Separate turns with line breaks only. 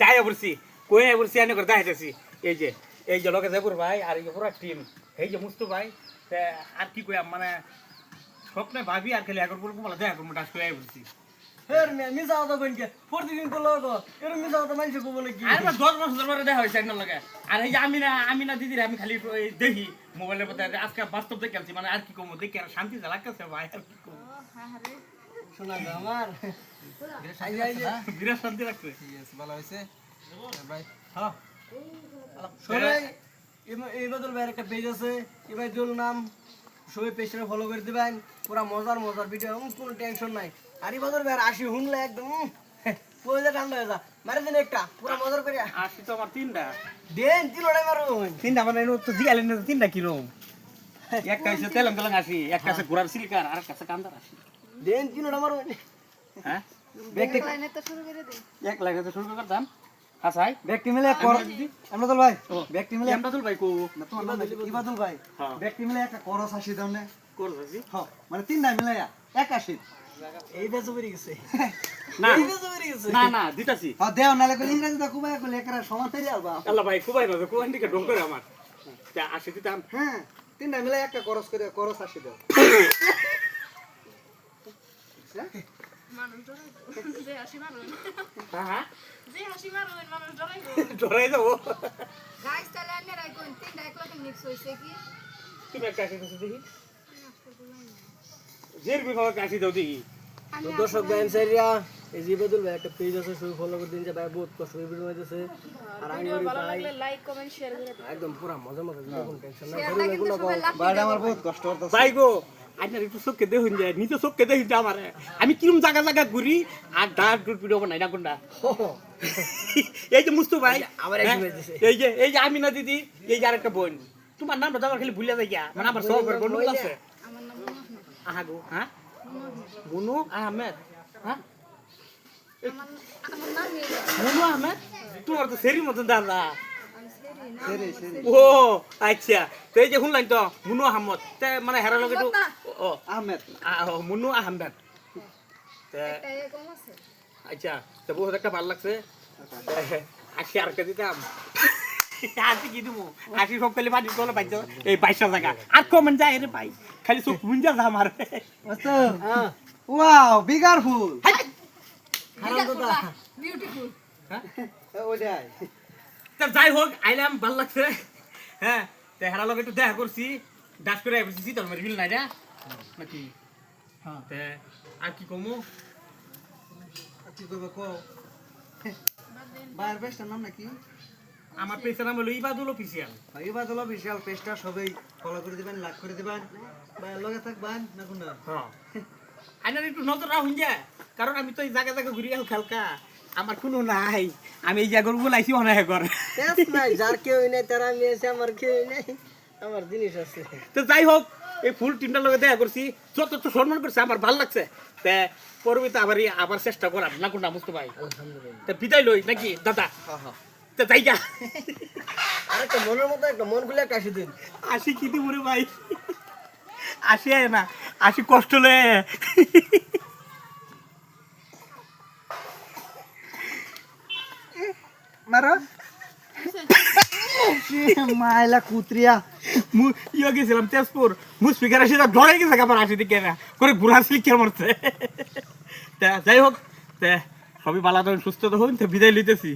যাই পড়ছি কই নাই পড়ছি এনে করে দেখাইতেছি এই যে এই যে লোকে যাবর ভাই আর এই পুরো টিম এই যে মুস্তু ভাই আর কি কইয়া মানে স্বপ্নে ভাবি আর খালি একর বলব বলা দেখা করব ডাস করে
কইনকে প্রতিদিন তো লোক এরকম মিছা কথা মানুষ বলে কি
আর আমার দশ বছর ধরে দেখা হয়েছে একদম লাগে। আর এই যে আমি না আমি না দিদির আমি খালি দেখি মোবাইলের মধ্যে আজকে বাস্তব দেখে মানে আর কি কমো দেখি আর শান্তি লাগতেছে ভাই আর কি কমো।
শোনা আমার
বিরাট শান্তি
ভাইয়ের একটা পেজ আছে। এই ভাই নাম। সবাই পেজটা ফলো করে দিবেন। পুরা মজার মজার ভিডিও কোনো টেনশন নাই। আর এই ভাইয়ের আসি হুনলে একদম পয়সা ঠান্ডা হয়ে যা মারে দিন একটা পুরা মজার করে।
আসি তো আমার তিনটা।
দেন তিনটাই মারুন
তিনটা মানে তো জিগালেন না তিনটা কিরম একটা হচ্ছে তেলং তেলং আসি একটা আছে ঘোড়ার সিলকার আর একটা আছে কান্দার আসি
দেন তিনটা মারুন
হ্যাঁ?
ব্যক্তি
লাইনে তো শুরু করে দিই
এক লাগে তো শুরু করতাম হাসাই
ব্যক্তি মিলে কর। আমদাদুল ভাই ব্যক্তি মিলে
আমদাদুল ভাই কো?
ইবাদুল ভাই।
হ্যাঁ।
ব্যক্তি মিলে একটা করস আসি দাও না।
করছি
হ্যাঁ মানে তিনটা মিলে এক আসি। এই বেজো বেরি গেছে।
না।
এই বেজো বেরি গেছে।
না না দিতাছি।
হ্যাঁ দেও নালে কই ইংরেজি দা কুবাই কইলে একরা সমান তাই আলবা।
আল্লাহ ভাই কুবাই না কুবাই দিকে ঢং আমার। তা আসি দিতাম।
হ্যাঁ তিনটা মিলে একটা করস করে করস আসি দাও।
ডরাই যাব
গাইস তাহলে আন্নে রাই কোন তিনটা একলগে মিক্স হইছে কি?
তুমি একটা দিছো দেখি। জের বিভাগ আসি দাও দেখি।
দর্শক ভাই সাইরিয়া এই যে ভাই একটা পেজ আছে শুধু ফলো করে দিন যে ভাই বহুত কষ্ট করে ভিডিও হইতেছে আর আমি
ভালো লাগলে লাইক কমেন্ট শেয়ার করে
একদম পুরা মজা মজা কোনো টেনশন
সবাই
ভাই আমার বহুত কষ্ট করতেছে।
ভাই গো আপনার একটু চোখকে দেখুন যায় নিজে চোখকে দেখুন যে আমার। আমি কিরম জায়গা জায়গা ঘুরি আর ডাক ডুট ভিডিও বানাই না কোনটা এই যে মুস্তু ভাই
আমার
হ্যাঁ। এই যে এই যে আমিনা দিদি এই যে আরেকটা বোন। তোমার নামটা তো আমার খালি ভুলে যাই গিয়া। মানে আমার সব বোন আছে।
আমার নাম
আহা গো হ্যাঁ? বুনু আহমেদ হ্যাঁ? বুনু আহমেদ? তোমার তো সেরি মতন দাদা।
আমি সেরি না
ও আচ্ছা। তো এই যে শুনলাম তো মুনু আহমদ। তে মানে একটু ও
আহমেদ।
আ- ও, আহমেদ। আচ্ছা তো বহুত একটা ভালো লাগছে। আশি আর কে দিতাম। আশি কি দিব আশি সব খালি পানি তোলে পাইছ। এই বাইশা জায়গা আর কমেন্ট যায় রে ভাই। খালি চোখ মুঞ্জা
বুঝছ হ্যাঁ ওয়াও বিগার ফুল।
বিউটিফুল
ওইটাই
তা যাই হোক আইলাম ভালো লাগছে। হ্যাঁ তো হেরার লগে একটু দেখা করছি ডাস করে আইছি শীতল মারি বিল নাই না নাকি?
হ্যাঁ।
তে আর কি কমু?
কি করবে কো বাইরের পেজটার নাম নাকি?
আমার নাম হলো ইবাদুল অফিসিয়াল।
ইবাদুল বিশাল পেজটা সবাই ফলো করে দিবেন লাইক করে দিবেন। ভাই লগে থাকবেন না কোন
হ্যাঁ। আইনার একটু নজর রাখুন যে কারণ আমি তো এই জায়গা জায়গা ঘুরি আল খালকা। আমার কোনো নাই। আমি এই জায়গার বলাইছি অনেক ঘর
নাই যার কেউ নাই তারা আমি আছে আমার কেউ নাই। আমার জিনিস আছে।
তো যাই হোক এই ফুল টিমটার লগে দেখা করছি। যত সম্মান করছে আমার ভালো লাগছে। তে পরবর্তীতে আবার আবার চেষ্টা করার না বুঝতে ভাই? তে বিদায় লই নাকি? দাদা।
হ্যাঁ হ্যাঁ।
তে যাইগা
আরেকটা মনের মতো একটা মন খুলে কাশি দিন।
আসি কি দিব রে ভাই? আসি আয় না আসি কষ্ট লয়ে
মারো। মাইলা কুত্রিয়া।
মু ইয়ে গেছিলাম তেজপুর। মু স্পিকার আসি তা ধরে গেছে আমার আসি দিকে না। করে ঘুরা সিলিকে মরছে। তা, যাই হোক, তে সবই ভালো সুস্থ সুস্থ হন তো বিদায় লইতেছি।